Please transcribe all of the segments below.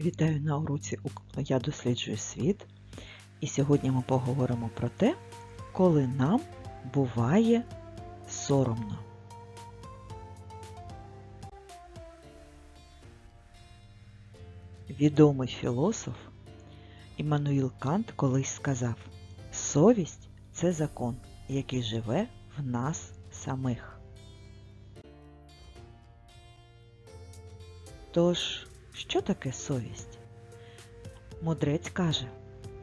Вітаю на уроці «У- Я досліджую світ. І сьогодні ми поговоримо про те, коли нам буває соромно. Відомий філософ Іммануїл Кант колись сказав: Совість це закон, який живе в нас самих. Тож, що таке совість? Мудрець каже,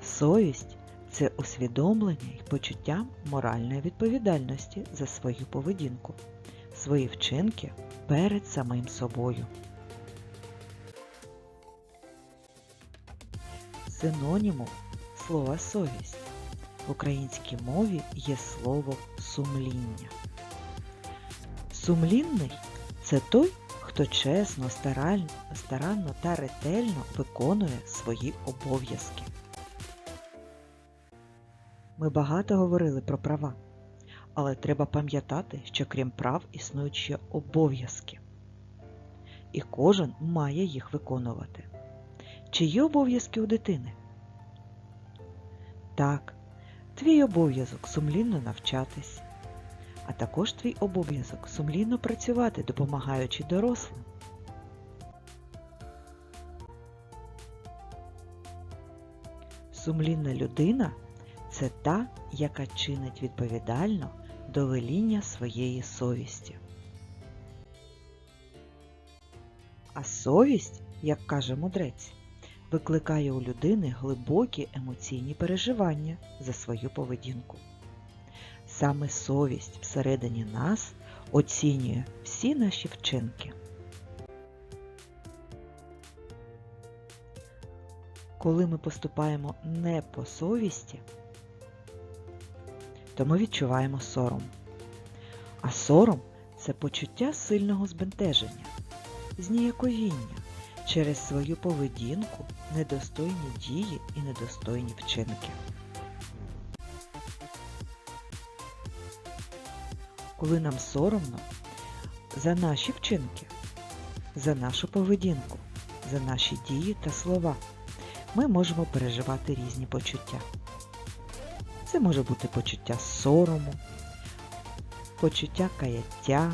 совість це усвідомлення і почуття моральної відповідальності за свою поведінку, свої вчинки перед самим собою. Синонімом слова совість в українській мові є слово сумління. Сумлінний це той, хто чесно, старанно та ретельно виконує свої обов'язки. Ми багато говорили про права, але треба пам'ятати, що крім прав існують ще обов'язки. І кожен має їх виконувати. Чи є обов'язки у дитини? Так, твій обов'язок сумлінно навчатись, а також твій обов'язок сумлінно працювати, допомагаючи дорослим. Сумлінна людина це та, яка чинить відповідально до веління своєї совісті. А совість, як каже мудрець, викликає у людини глибокі емоційні переживання за свою поведінку. Саме совість всередині нас оцінює всі наші вчинки. Коли ми поступаємо не по совісті, то ми відчуваємо сором. А сором це почуття сильного збентеження, зніяковіння через свою поведінку, недостойні дії і недостойні вчинки. Коли нам соромно за наші вчинки, за нашу поведінку, за наші дії та слова, ми можемо переживати різні почуття. Це може бути почуття сорому, почуття каяття,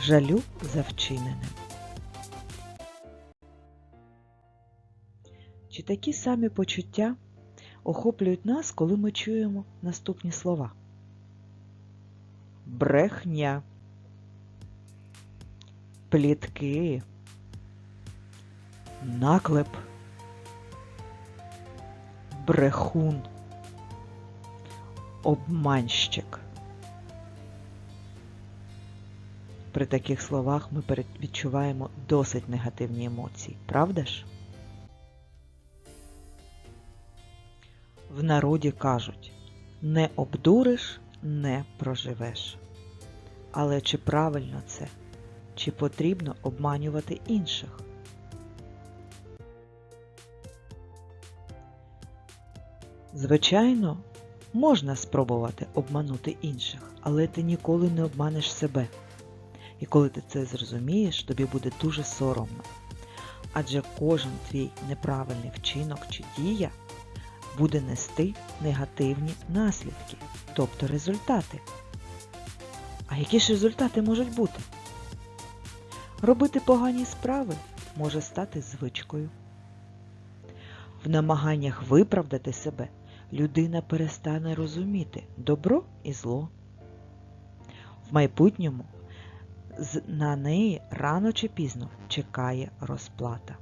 жалю за вчиненим. Чи такі самі почуття охоплюють нас, коли ми чуємо наступні слова? Брехня, плітки, наклеп, брехун, обманщик. При таких словах ми відчуваємо досить негативні емоції, правда ж? В народі кажуть, не обдуриш, не проживеш. Але чи правильно це? Чи потрібно обманювати інших? Звичайно, можна спробувати обманути інших, але ти ніколи не обманеш себе. І коли ти це зрозумієш, тобі буде дуже соромно. Адже кожен твій неправильний вчинок чи дія буде нести негативні наслідки, тобто результати. А які ж результати можуть бути? Робити погані справи може стати звичкою. В намаганнях виправдати себе людина перестане розуміти добро і зло. В майбутньому на неї рано чи пізно чекає розплата.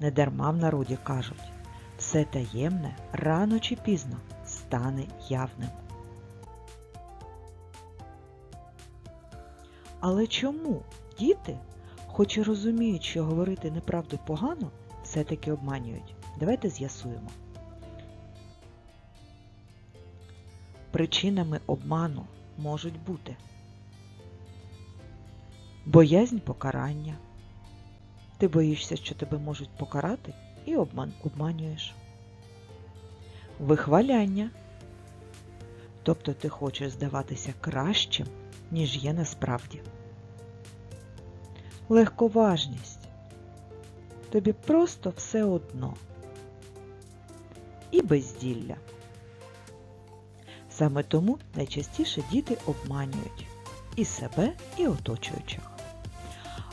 Недарма в народі кажуть, все таємне рано чи пізно стане явним. Але чому діти, хоч і розуміють, що говорити неправду погано, все-таки обманюють? Давайте з'ясуємо. Причинами обману можуть бути боязнь покарання. Ти боїшся, що тебе можуть покарати і обман, обманюєш. Вихваляння. Тобто ти хочеш здаватися кращим, ніж є насправді. Легковажність. тобі просто все одно. І безділля. Саме тому найчастіше діти обманюють і себе, і оточуючих.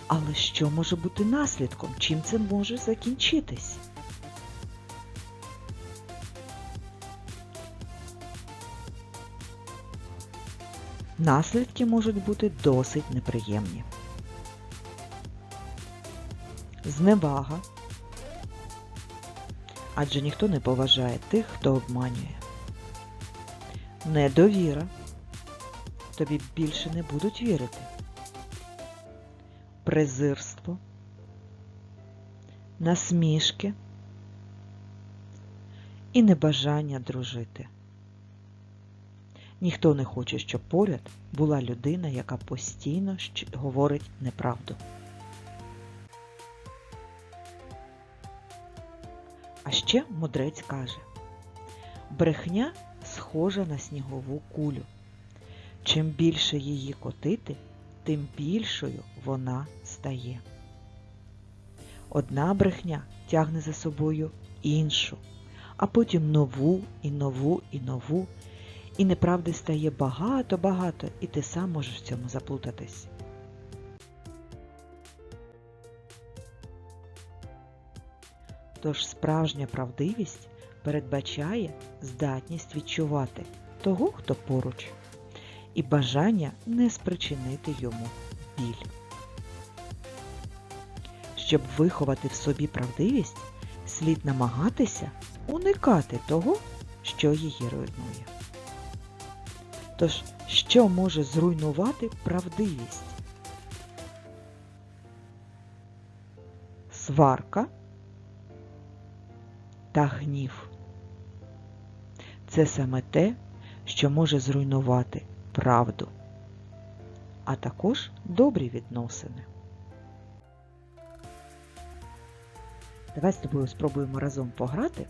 Але що може бути наслідком? Чим це може закінчитись? Наслідки можуть бути досить неприємні. Зневага. Адже ніхто не поважає тих, хто обманює. Недовіра. Тобі більше не будуть вірити. Презирство. Насмішки і небажання дружити. Ніхто не хоче, щоб поряд була людина, яка постійно говорить неправду. А ще мудрець каже, брехня схожа на снігову кулю. Чим більше її котити, тим більшою вона стає. Одна брехня тягне за собою іншу, а потім нову і нову і нову, і неправди стає багато-багато, і ти сам можеш в цьому заплутатись. Тож справжня правдивість передбачає здатність відчувати того, хто поруч, і бажання не спричинити йому біль. Щоб виховати в собі правдивість, слід намагатися уникати того, що її руйнує. Тож, що може зруйнувати правдивість? Сварка та гнів. Це саме те, що може зруйнувати правду, а також добрі відносини. Давай з тобою спробуємо разом пограти.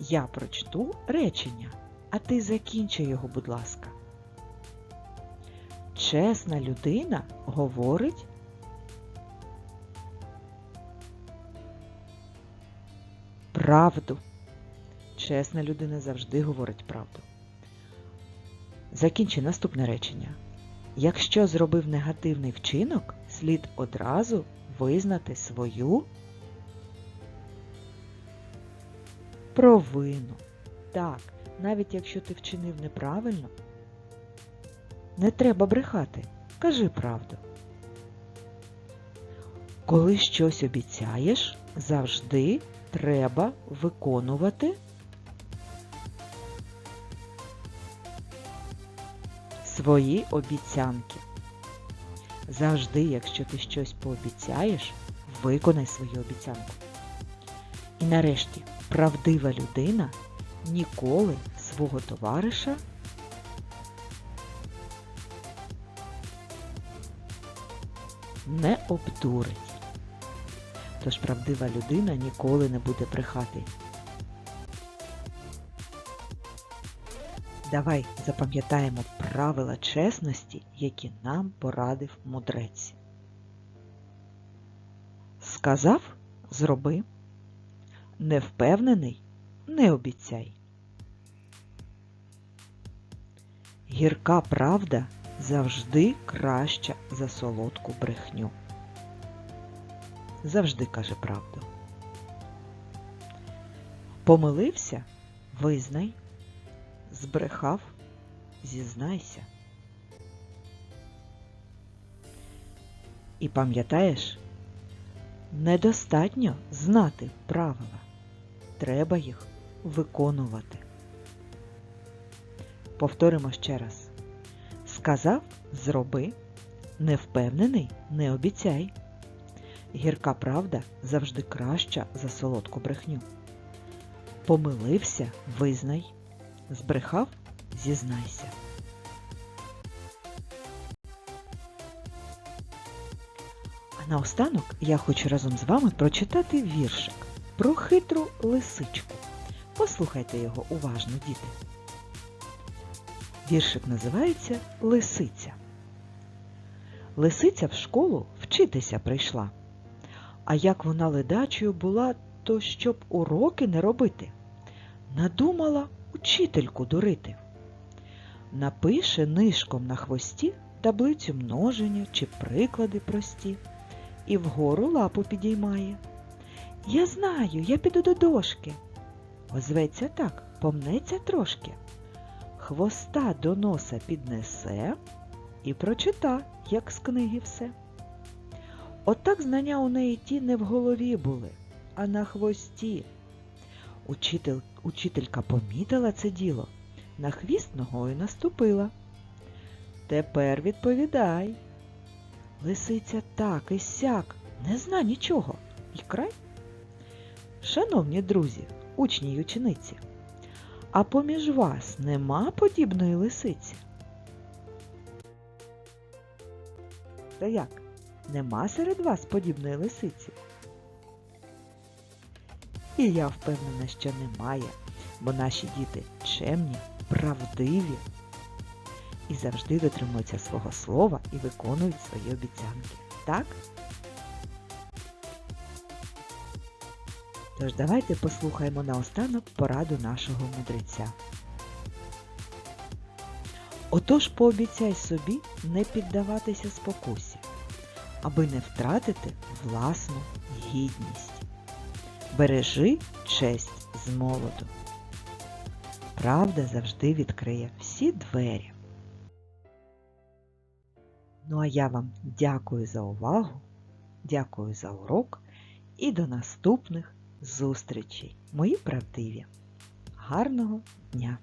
Я прочту речення, а ти закінчи його, будь ласка. Чесна людина говорить правду. Чесна людина завжди говорить правду. Закінчи наступне речення. Якщо зробив негативний вчинок, слід одразу визнати свою провину. Так, навіть якщо ти вчинив неправильно, не треба брехати. Кажи правду. Коли щось обіцяєш, завжди треба виконувати свої обіцянки. Завжди, якщо ти щось пообіцяєш, виконай свою обіцянку. І нарешті, правдива людина ніколи свого товариша не обдурить. Тож правдива людина ніколи не буде брехати. Давай запам'ятаємо правила чесності, які нам порадив мудрець. Сказав зроби. Не впевнений не обіцяй. Гірка правда завжди краща за солодку брехню. Завжди каже правду. Помилився визнай, збрехав зізнайся. І пам'ятаєш, недостатньо знати правила. Треба їх виконувати. Повторимо ще раз. Сказав зроби, не впевнений не обіцяй. Гірка правда завжди краща за солодку брехню. Помилився визнай, збрехав зізнайся. А наостанок я хочу разом з вами прочитати віршик про хитру лисичку. Послухайте його уважно, діти. Віршик називається Лисиця. Лисиця в школу вчитися прийшла, А як вона ледачою була, то щоб уроки не робити, надумала учительку дурити. Напише нишком на хвості таблицю множення чи приклади прості, і вгору лапу підіймає. Я знаю, я піду до дошки. Озветься так, помнеться трошки. Хвоста до носа піднесе і прочита, як з книги все. Отак знання у неї ті не в голові були, а на хвості. Учитель, учителька помітила це діло, на хвіст ногою наступила. Тепер відповідай. Лисиця так і сяк, не зна нічого. І край. Шановні друзі, учні й учениці, а поміж вас нема подібної лисиці? Та як? Нема серед вас подібної лисиці? І я впевнена, що немає, бо наші діти чемні, правдиві і завжди дотримуються свого слова і виконують свої обіцянки. Так? Тож давайте послухаємо наостанок пораду нашого мудреця. Отож пообіцяй собі не піддаватися спокусі, аби не втратити власну гідність. Бережи честь з молоду. Правда завжди відкриє всі двері. Ну а я вам дякую за увагу, дякую за урок і до наступних зустрічей, мої правдиві. Гарного дня!